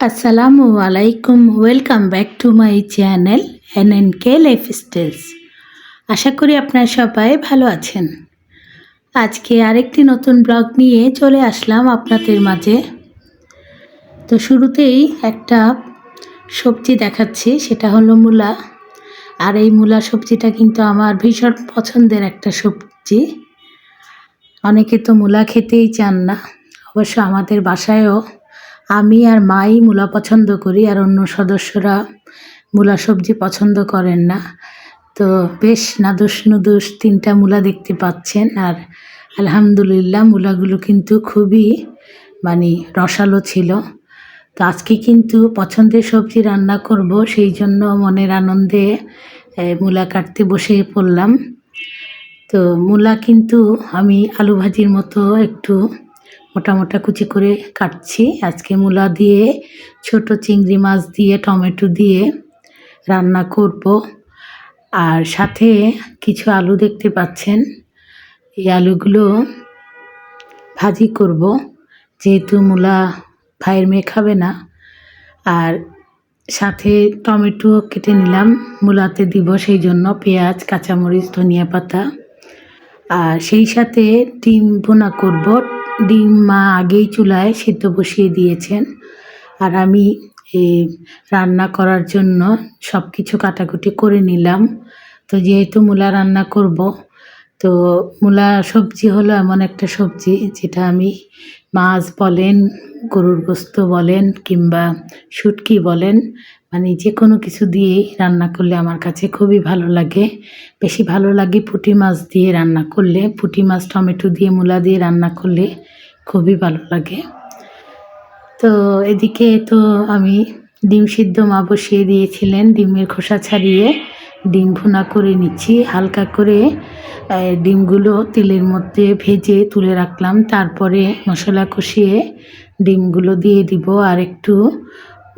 আসসালামু আলাইকুম welcome back to my channel N N K lifestyles আশা করি আপনারা সবাই ভালো আছেন। আজকে আরেকটি নতুন ব্লগ নিয়ে চলে আসলাম আপনাদের মাঝে। তো শুরুতেই একটা সবজি দেখাচ্ছি, সেটা হলো মূলা। আর এই মূলা সবজিটা কিন্তু আমার ভীষণ পছন্দের একটা সবজি। অনেকে তো মূলা খেতেই চান না, অবশ্য আমাদের বাসায়ও আমি আর মাই মূলা পছন্দ করি আর অন্য সদস্যরা মূলা সবজি পছন্দ করেন না। তো বেশ নাদুস নুদুস তিনটা মূলা দেখতে পাচ্ছেন আর আলহামদুলিল্লাহ মূলাগুলো কিন্তু খুবই মানে রসালো ছিল। তো আজকে কিন্তু পছন্দের সবজি রান্না করব, সেই জন্য মনের আনন্দে মূলা কাটতে বসে পড়লাম। তো মূলা কিন্তু আমি আলু ভাজির মতো একটু মোটা মোটা কুচি করে কাটছি। আজকে মূলা দিয়ে, ছোট চিংড়ি মাছ দিয়ে, টমেটো দিয়ে রান্না করব। আর সাথে কিছু আলু দেখতে পাচ্ছেন। এই আলুগুলো ভাজি করব। যেহেতু মূলা ভাইয়ের মেয়ে খাবে না। আর সাথে টমেটো কেটে নিলাম। মূলাতে দিব সেই জন্য পেঁয়াজ, কাঁচামরিচ, ধনিয়া পাতা। আর সেই সাথে ডিম ভুনা করব। ডিম মা আগেই চুলায় সিদ্ধ বসিয়ে দিয়েছেন। আর আমি এই রান্না করার জন্য সব কিছু কাটাকুটি করে নিলাম। তো যেহেতু মূলা রান্না করব, তো মূলা সবজি হলো এমন একটা সবজি যেটা আমি মাছ বলেন, গরুর গোস্ত বলেন কিংবা শুটকি বলেন মানে যে কোনো কিছু দিয়েই রান্না করলে আমার কাছে খুবই ভালো লাগে। বেশি ভালো লাগে পুঁটি মাছ দিয়ে রান্না করলে। পুঁটি মাছ, টমেটো দিয়ে মূলা দিয়ে রান্না করলে খুবই ভালো লাগে। তো এদিকে তো আমি ডিম সিদ্ধ মা বসিয়ে দিয়েছিলেন, ডিমের খোসা ছাড়িয়ে ডিম ভুনা করে নিচ্ছি। হালকা করে ডিমগুলো তেলের মধ্যে ভেজে তুলে রাখলাম। তারপরে মশলা কষিয়ে ডিমগুলো দিয়ে দিব। আর একটু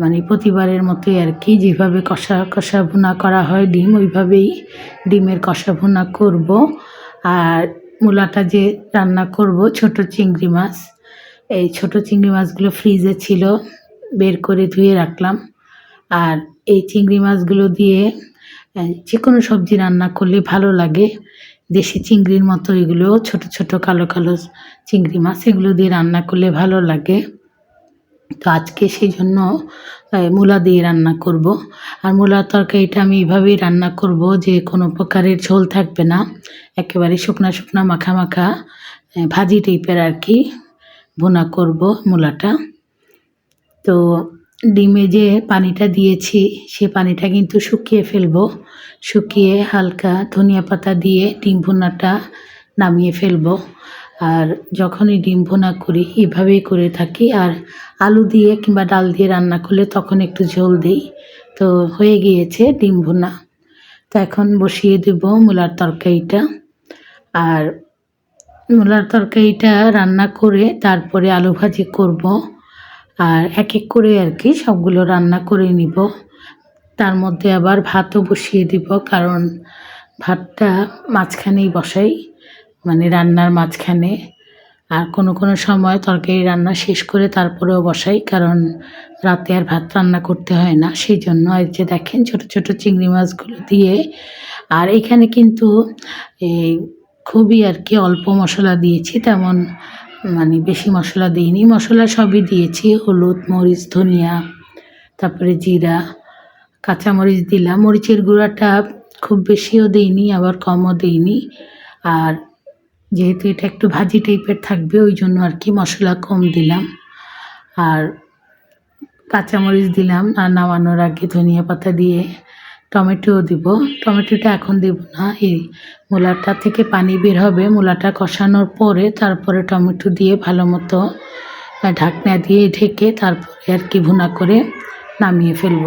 মানে প্রতিবারের মতোই আর কি, যেভাবে কষা কষা ভুনা করা হয় ডিম, ওইভাবেই ডিমের কষা ভুনা করব। আর মূলাটা যে রান্না করব, ছোট চিংড়ি মাছ, এই ছোট চিংড়ি মাছগুলো ফ্রিজে ছিল, বের করে ধুয়ে রাখলাম। আর এই চিংড়ি মাছগুলো দিয়ে যে কোনো সবজি রান্না করলে ভালো লাগে। দেশি চিংড়ির মতো এগুলো, ছোট ছোট কালো কালো চিংড়ি মাছ, এগুলো দিয়ে রান্না করলে ভালো লাগে। তো আজকে সেই জন্য মূলা দিয়ে রান্না করব। আর মূলার তরকারিটা আমি এইভাবেই রান্না করব যে কোনো প্রকারের ঝোল থাকবে না। একেবারে শুকনা শুকনা মাখা মাখা ভাজি টাইপের আর কি, ভুনা করব মূলাটা। তো ডিমে যে পানিটা দিয়েছি, সে পানিটা কিন্তু শুকিয়ে ফেলব। শুকিয়ে হালকা ধনিয়া পাতা দিয়ে ডিম ভুনাটা নামিয়ে ফেলব। আর যখনই ডিম ভুনা করি, এভাবেই করে থাকি। আর আলু দিয়ে কিংবা ডাল দিয়ে রান্না করলে তখন একটু ঝোল দিই। তো হয়ে গিয়েছে ডিম ভুনা। তো এখন বসিয়ে দেব মূলার তরকারিটা। আর মূলার তরকারিটা রান্না করে তারপরে আলু ভাজি করব। আর এক এক করে আর কি সবগুলো রান্না করে নিব। তার মধ্যে আবার ভাতও বসিয়ে দিব, কারণ ভাতটা মাঝখানেই বসাই। মানে রান্নার মাঝখানে আর কোনো কোনো সময় তরকারি রান্না শেষ করে তারপরেও বসাই, কারণ রাতে আর ভাত রান্না করতে হয় না। সেই জন্য এই যে দেখেন ছোট ছোট চিংড়ি মাছগুলো দিয়ে, আর এখানে কিন্তু এই খুবই আর কি অল্প মশলা দিয়েছি, তেমন মানে বেশি মশলা দিইনি। মশলা সবই দিয়েছি, হলুদ, মরিচ, ধনিয়া, তারপরে জিরা, কাঁচামরিচ দিলাম। মরিচের গুঁড়াটা খুব বেশিও দিইনি, আবার কমও দিইনি। আর যেহেতু এটা একটু ভাজি টাইপের থাকবে, ওই জন্য আর কি মশলা কম দিলাম। আর কাঁচামরিচ দিলাম, আর নামানোর আগে ধনিয়া পাতা দিয়ে টমেটোও দিব। টমেটোটা এখন দেব না, এই মূলাটা থেকে পানি বের হবে। মূলাটা কষানোর পরে তারপরে টমেটো দিয়ে ভালো মতো ঢাকনা দিয়ে ঢেকে তারপরে আর কি ভুনা করে নামিয়ে ফেলব।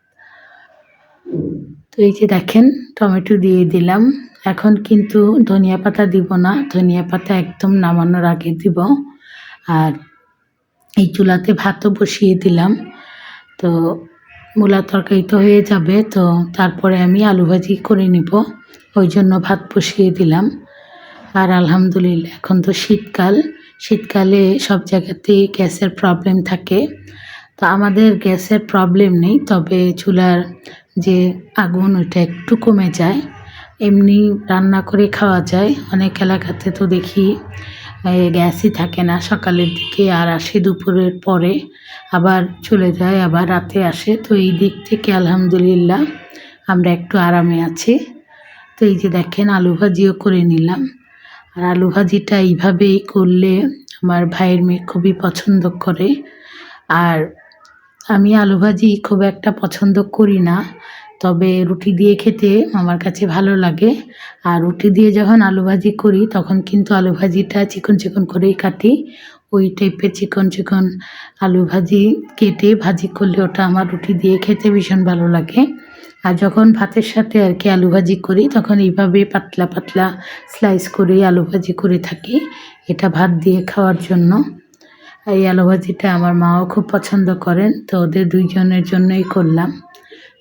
তো এই যে দেখেন, টমেটো দিয়ে দিলাম। এখন কিন্তু ধনিয়া পাতা দিব না। ধনিয়া পাতা একদম নামানোর আগে দিব। আর এই চুলাতে ভাতও বসিয়ে দিলাম। তো মূলা তরকারি তো হয়ে যাবে, তো তারপরে আমি আলু ভাজি করে নিব। ওই জন্য ভাত বসিয়ে দিলাম। আর আলহামদুলিল্লাহ, এখন তো শীতকাল। শীতকালে সব জায়গাতেই গ্যাসের প্রবলেম থাকে। তো আমাদের গ্যাসের প্রবলেম নেই, তবে চুলার যে আগুন ওইটা একটু কমে যায়, এমনি রান্না করে খাওয়া যায়। অনেক এলাকাতে তো দেখি গ্যাসই থাকে না। সকালের দিকে আর আসে দুপুরের পরে, আবার চলে যায়, আবার রাতে আসে। তো এই দিক থেকে আলহামদুলিল্লাহ আমরা একটু আরামে আছি। তো এই যে দেখেন, আলু ভাজিও করে নিলাম। আর আলু ভাজিটা এইভাবেই করলে আমার ভাইয়ের মেয়ে খুবই পছন্দ করে। আর আমি আলু ভাজি খুব একটা পছন্দ করি না, তবে রুটি দিয়ে খেতে আমার কাছে ভালো লাগে। আর রুটি দিয়ে যখন আলু ভাজি করি, তখন কিন্তু আলু ভাজিটা চিকন চিকন করেই কাটি। ওই টাইপের চিকন চিকন আলু ভাজি কেটে ভাজি করলে ওটা আমার রুটি দিয়ে খেতে ভীষণ ভালো লাগে। আর যখন ভাতের সাথে আর কি আলু ভাজি করি, তখন এইভাবে পাতলা পাতলা স্লাইস করে আলু ভাজি করে থাকি, এটা ভাত দিয়ে খাওয়ার জন্য। এই আলু ভাজিটা আমার মাও খুব পছন্দ করেন, তো ওদের দুইজনের জন্যই করলাম।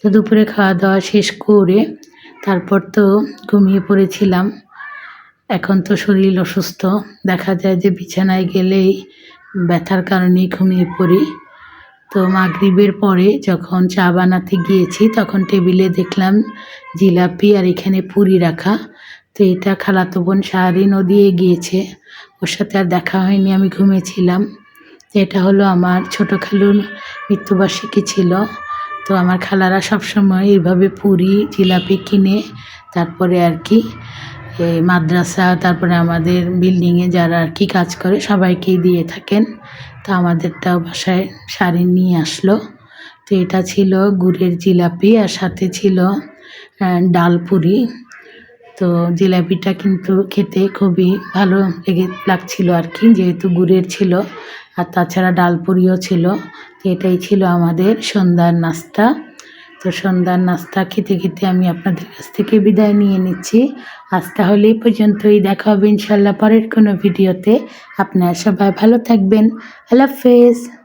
তো দুপুরে খাওয়া দাওয়া শেষ করে তারপর তো ঘুমিয়ে পড়েছিলাম। এখন তো শরীর অসুস্থ, দেখা যায় যে বিছানায় গেলেই ব্যথার কারণেই ঘুমিয়ে পড়ি। তো মাগরিবের পরে যখন চা বানাতে গিয়েছি, তখন টেবিলে দেখলাম জিলাপি আর এখানে পুরি রাখা। তো এটা খালাতো বোন সাহারিনও দিয়ে গিয়েছে, ওর সাথে আর দেখা হয়নি, আমি ঘুমিয়েছিলাম। তো এটা হলো আমার ছোটো খালুর মৃত্যুবার্ষিকী ছিল। তো আমার খালারা সবসময় এইভাবে পুরি, জিলাপি কিনে, তারপরে আর কি মাদ্রাসা, তারপরে আমাদের বিল্ডিংয়ে যারা আর কি কাজ করে সবাইকেই দিয়ে থাকেন। তো আমাদেরটাও বাসায় শাড়ি নিয়ে আসলো। তো এটা ছিল গুড়ের জিলাপি আর সাথে ছিল ডাল পুরি। তো জিলাপিটা কিন্তু খেতে খুবই ভালো লেগে লাগছিল আর কি, যেহেতু গুড়ের ছিল। আর তাছাড়া ডালপুরিও ছিল। তো এটাই ছিল আমাদের সন্ধ্যার নাস্তা। তো সন্ধ্যার নাস্তা খেতে খেতে আমি আপনাদের কাছ থেকে বিদায় নিয়ে নিচ্ছি। আজ তাহলে এই পর্যন্তই, দেখা হবে ইনশাল্লাহ পরের কোনো ভিডিওতে। আপনারা সবাই ভালো থাকবেন। আল্লাহ হাফেজ।